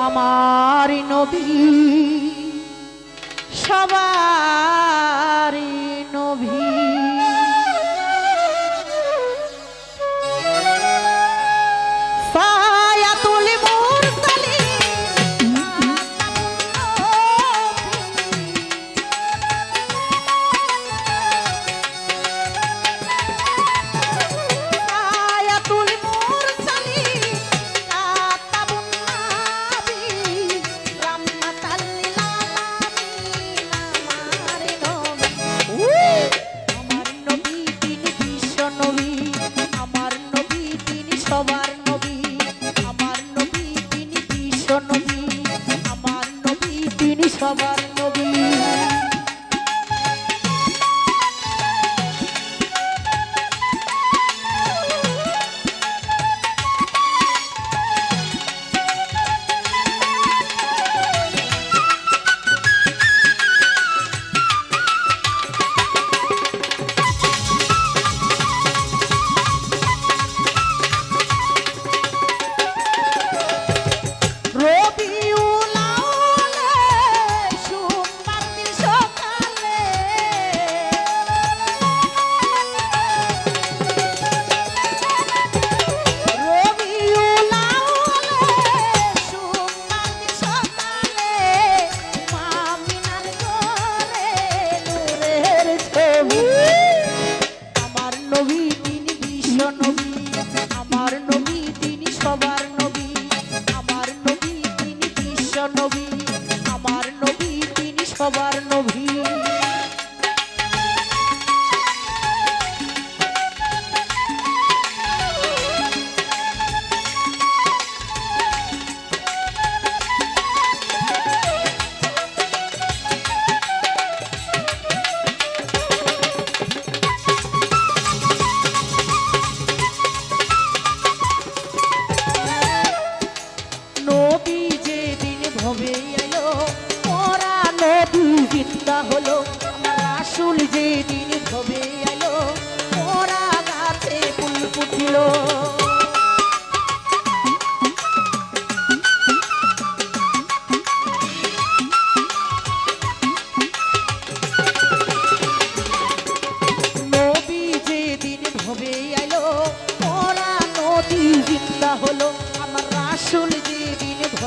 আমার নবী সবাই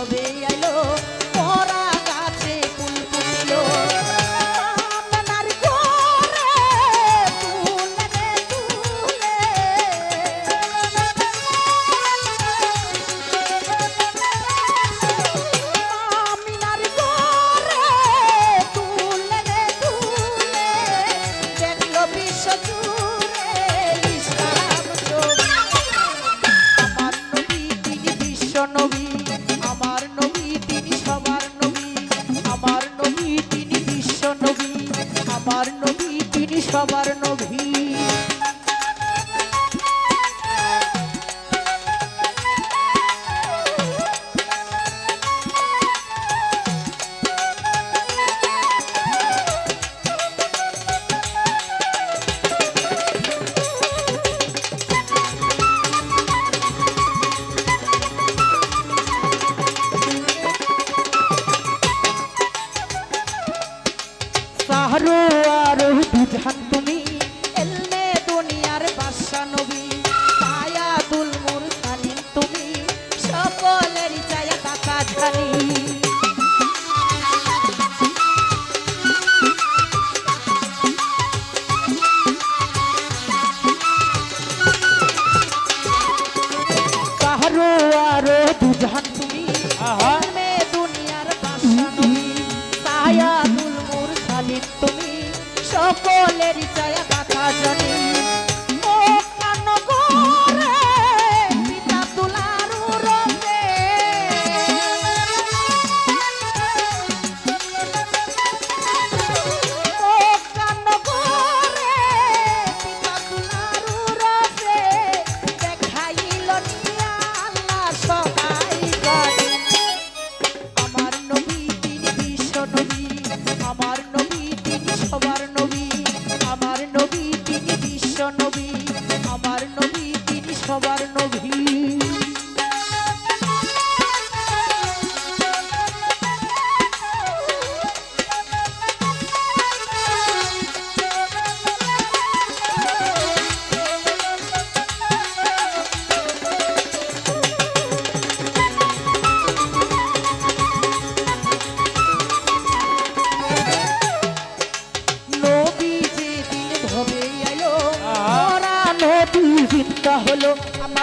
তবে আই আমার নবী তিনি সবার নবী। সাহারো আর বিধান তুমি eri chaya katha jani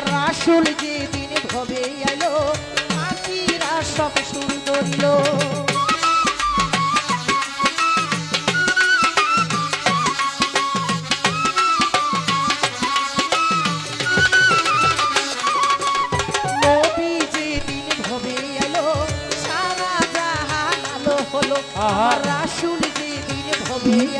আমার রাসুল যেদিন ভবে এলো মাটিরা সব সুন্দরিল রাসুল যেদিন ভবে